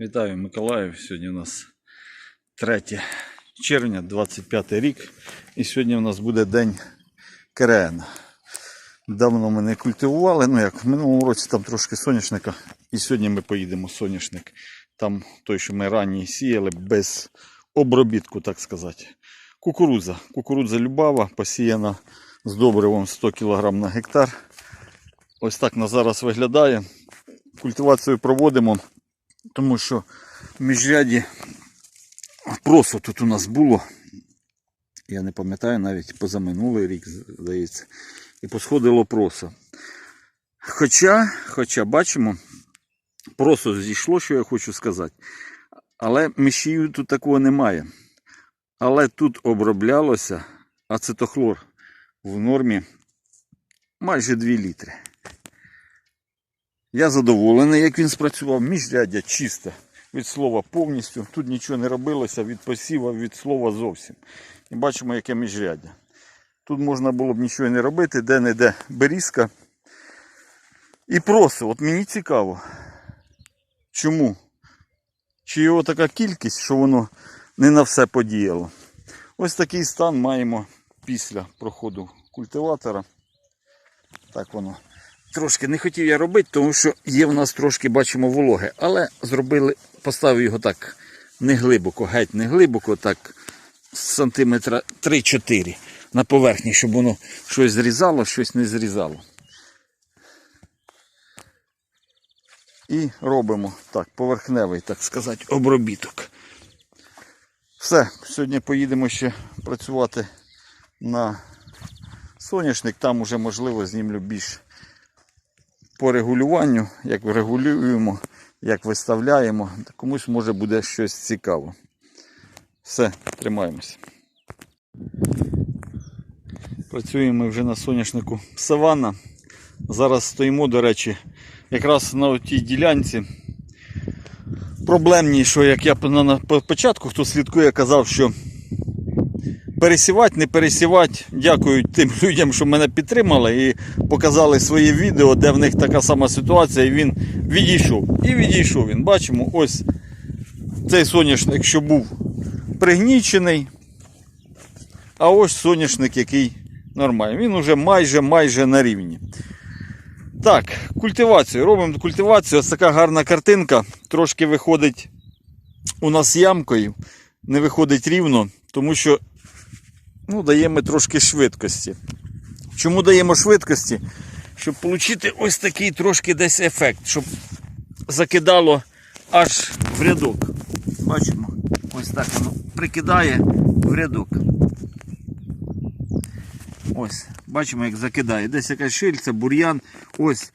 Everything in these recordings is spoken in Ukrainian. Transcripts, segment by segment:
Вітаю Миколаїв. Сьогодні у нас 3 червня, 25 рік. І сьогодні у нас буде день КРН. Давно ми не культивували, ну як в минулому році там трошки соняшника. І сьогодні ми поїдемо соняшник. Там той, що ми раніше сіяли, без обробітку, так сказати. Кукурудза. Кукурудза Любава посіяна з добривом 100 кг на гектар. Ось так на зараз виглядає. Культивацію проводимо, тому що в міжряді просо тут у нас було. Я не пам'ятаю, навіть позаминулий рік, здається. І посходило просо. Хоча, хоча бачимо, просо зійшло, що я хочу сказати. Але мішію тут такого немає. Але тут оброблялося ацетохлор в нормі майже 2 літри. Я задоволений, як він спрацював. Міжряддя чисте. Від слова повністю. Тут нічого не робилося від посіва, від слова зовсім. І бачимо, яке міжряддя. Тут можна було б нічого не робити, де-не-де берізка. І просто, от мені цікаво, чому? Чи його така кількість, що воно не на все подіяло. Ось такий стан маємо після проходу культиватора. Так воно. Трошки не хотів я робити, тому що є в нас трошки бачимо вологе. Але зробили, поставив його так не глибоко, геть не глибоко, так сантиметра 3-4 на поверхні, щоб воно щось зрізало, щось не зрізало. І робимо так, поверхневий, так сказати, обробіток. Все, сьогодні поїдемо ще працювати на соняшник, там уже можливо знімлю більш по регулюванню, як регулюємо, як виставляємо. Комусь може буде щось цікаве. Все, тримаємося. Працюємо вже на соняшнику Саванна. Зараз стоїмо, до речі, якраз на тій ділянці. Проблемні, що як я на початку, хто слідкує, казав, що пересівати, не пересівати. Дякую тим людям, що мене підтримали і показали своє відео, де в них така сама ситуація, і він відійшов. І відійшов він. Бачимо, ось цей соняшник, що був пригнічений. А ось соняшник, який нормальний. Він уже майже майже на рівні. Так, культивацію. Робимо культивацію. Ось така гарна картинка. Трошки виходить у нас ямкою. Не виходить рівно, тому що ну, даємо трошки швидкості. Чому даємо швидкості? Щоб отримати ось такий трошки десь ефект, щоб закидало аж в рядок. Бачимо, ось так воно прикидає в рядок. Ось, бачимо, як закидає. Десь якась шильця, бур'ян. Ось.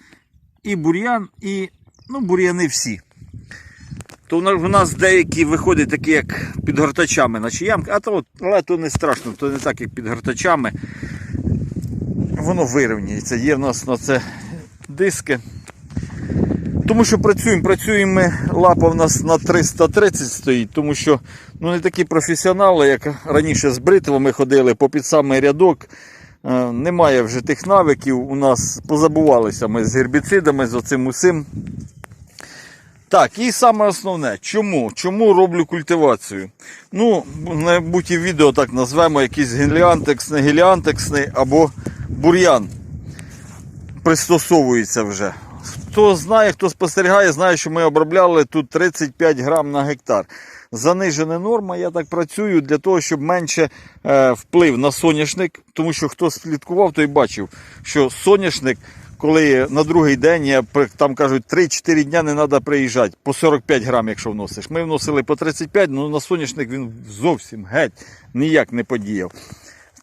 І бур'ян, і ну, бур'яни всі. То в нас- деякі виходять такі, як під гортачами, наче ямки, а то, але то не страшно, то не так, як під гортачами. Воно вирівнюється. Є в нас на це диски. Тому що працюємо, працюємо лапа в нас на 330 стоїть, тому що ну, не такі професіонали, як раніше з бритвами ходили по під самий рядок. Е, Немає вже тих навиків. У нас позабувалися ми з гербіцидами, з оцим усім. Так, і саме основне, чому? Чому роблю культивацію? Ну, мабуть, і відео так назвемо якийсь геліантексний, геліантексний або бур'ян пристосовується вже. Хто знає, хто спостерігає, знає, що ми обробляли тут 35 грам на гектар. Занижена норма, я так працюю для того, щоб менше е, вплив на соняшник. Тому що хто слідкував, той бачив, що соняшник, коли на другий день, я, там кажуть, 3-4 дня не треба приїжджати, по 45 грам, якщо вносиш. Ми вносили по 35, ну на соняшник він зовсім геть ніяк не подіяв.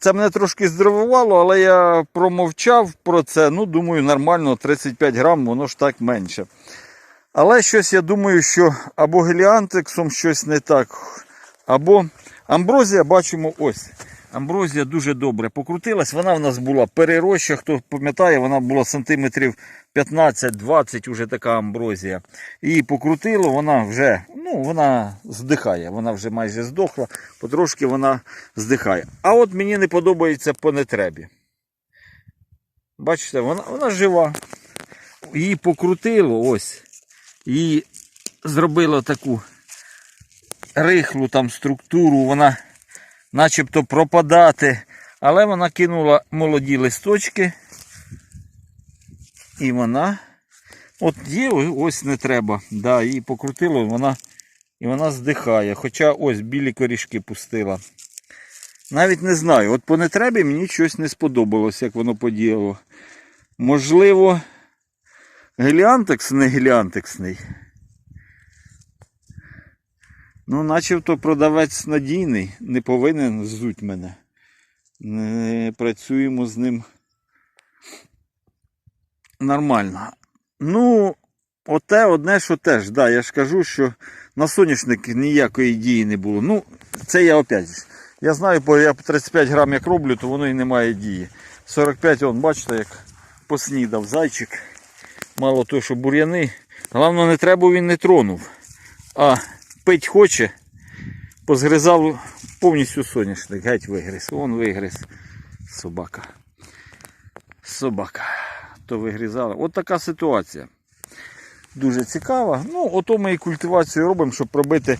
Це мене трошки здивувало, але я промовчав про це. Ну, думаю, нормально, 35 грам, воно ж так менше. Але щось я думаю, що або геліантексом щось не так, або амброзія, бачимо ось. Амброзія дуже добре покрутилась. Вона в нас була перероща, хто пам'ятає, вона була сантиметрів 15-20, уже така амброзія. Її покрутило, вона вже ну, вона здихає, вона вже майже здохла, потрошки вона здихає. А от мені не подобається по нетребі. Бачите, вона, вона жива. Її покрутило ось. Її зробило таку рихлу там структуру, вона начебто пропадати, але вона кинула молоді листочки. І вона. От є, ось не треба. Да, її покрутило, вона, і вона здихає. Хоча ось білі корішки пустила. Навіть не знаю. От по нетребі мені щось не сподобалось, як воно подіяло. Можливо, геліантекс не геліантексний. Ну, начебто продавець надійний, не повинен зуть мене. Не працюємо з ним нормально. Ну, оте одне, що теж, да, я ж кажу, що на соняшник ніякої дії не було. Ну, це я опять. Я знаю, бо я 35 грам як роблю, то воно і не має дії. 45, он, бачите, як поснідав зайчик. Мало того, що бур'яни. Головне, не треба він не тронув. А пить хоче, позгризав повністю соняшник, геть вигриз. Вон вигриз. Собака. Собака. То вигрізали. От така ситуація. Дуже цікава. Ну, ото ми і культивацію робимо, щоб робити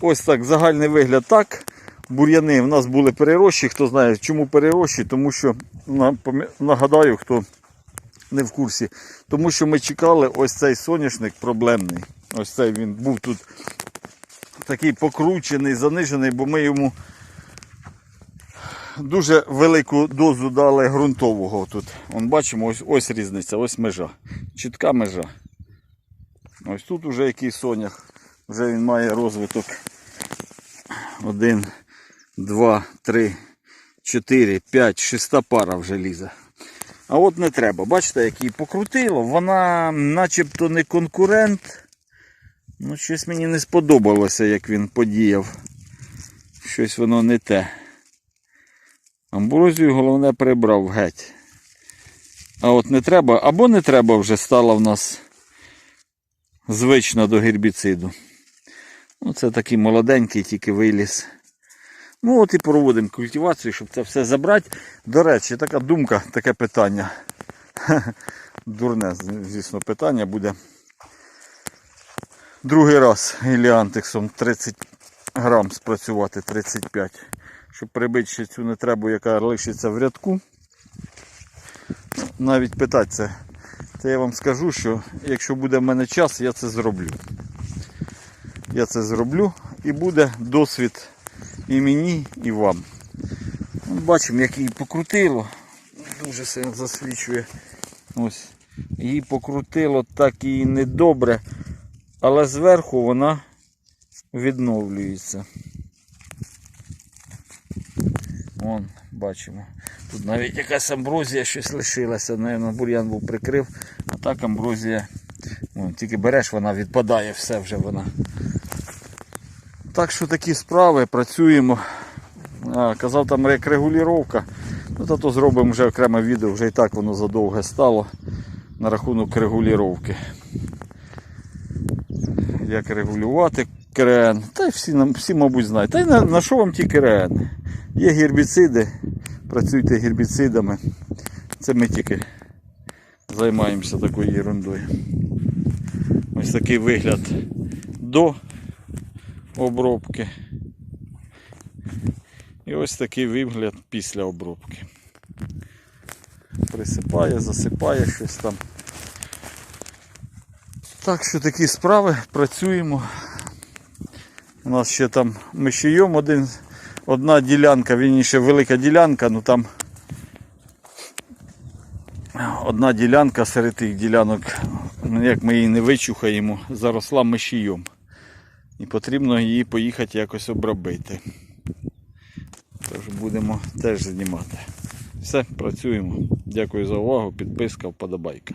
ось так загальний вигляд так. Бур'яни в нас були перерощі. Хто знає, чому перерощі, тому що нагадаю, хто не в курсі. Тому що ми чекали ось цей соняшник проблемний. Ось цей він був тут такий покручений, занижений, бо ми йому дуже велику дозу дали ґрунтового тут. Вон бачимо, ось, ось різниця, ось межа. Чітка межа. Ось тут вже який сонях. Вже він має розвиток. Один, два, три, чотири, п'ять, шеста пара вже лізе. А от не треба. Бачите, як її покрутило. Вона начебто не конкурент. Ну, щось мені не сподобалося, як він подіяв. Щось воно не те. Амброзію головне прибрав геть. А от не треба, або не треба вже стала в нас звична до гербіциду. Ну, це такий молоденький, тільки виліз. Ну от і проводимо культивацію, щоб це все забрати. До речі, така думка, таке питання. Дурне, звісно, питання буде. Другий раз геліантексом 30 грам спрацювати 35. Щоб прибити цю нетребу, яка лишиться в рядку. Ну, Навіть питати це. Я вам скажу, що якщо буде в мене час, я це зроблю. Я це зроблю і буде досвід і мені, і вам. Бачимо, як її покрутило. Дуже сильно засвічує. Ось. Її покрутило так і недобре, але зверху вона відновлюється. Вон, бачимо. Тут навіть якась амброзія щось лишилася. Наверно, бур'ян був прикрив, а так амброзія. Вон, тільки береш, вона відпадає, все вже вона. Так що такі справи, працюємо. А, казав там як регулювання. Ну то, то зробимо вже окреме відео, вже і так воно задовге стало на рахунок регулювання. Як регулювати КРН. Та й всі, всі мабуть, знають. Та й на, на що вам ті КРН? Є гербіциди, працюйте гербіцидами. Це ми тільки займаємося такою ерундою. Ось такий вигляд до обробки. І ось такий вигляд після обробки. Присипає, засипає щось там. Так що такі справи, працюємо. У нас ще там мишійом один, одна ділянка, вірніше велика ділянка, ну там одна ділянка серед тих ділянок, ну, як ми її не вичухаємо, заросла мишійом. І потрібно її поїхати якось обробити. Тож будемо теж знімати. Все, працюємо. Дякую за увагу. Підписка, вподобайка.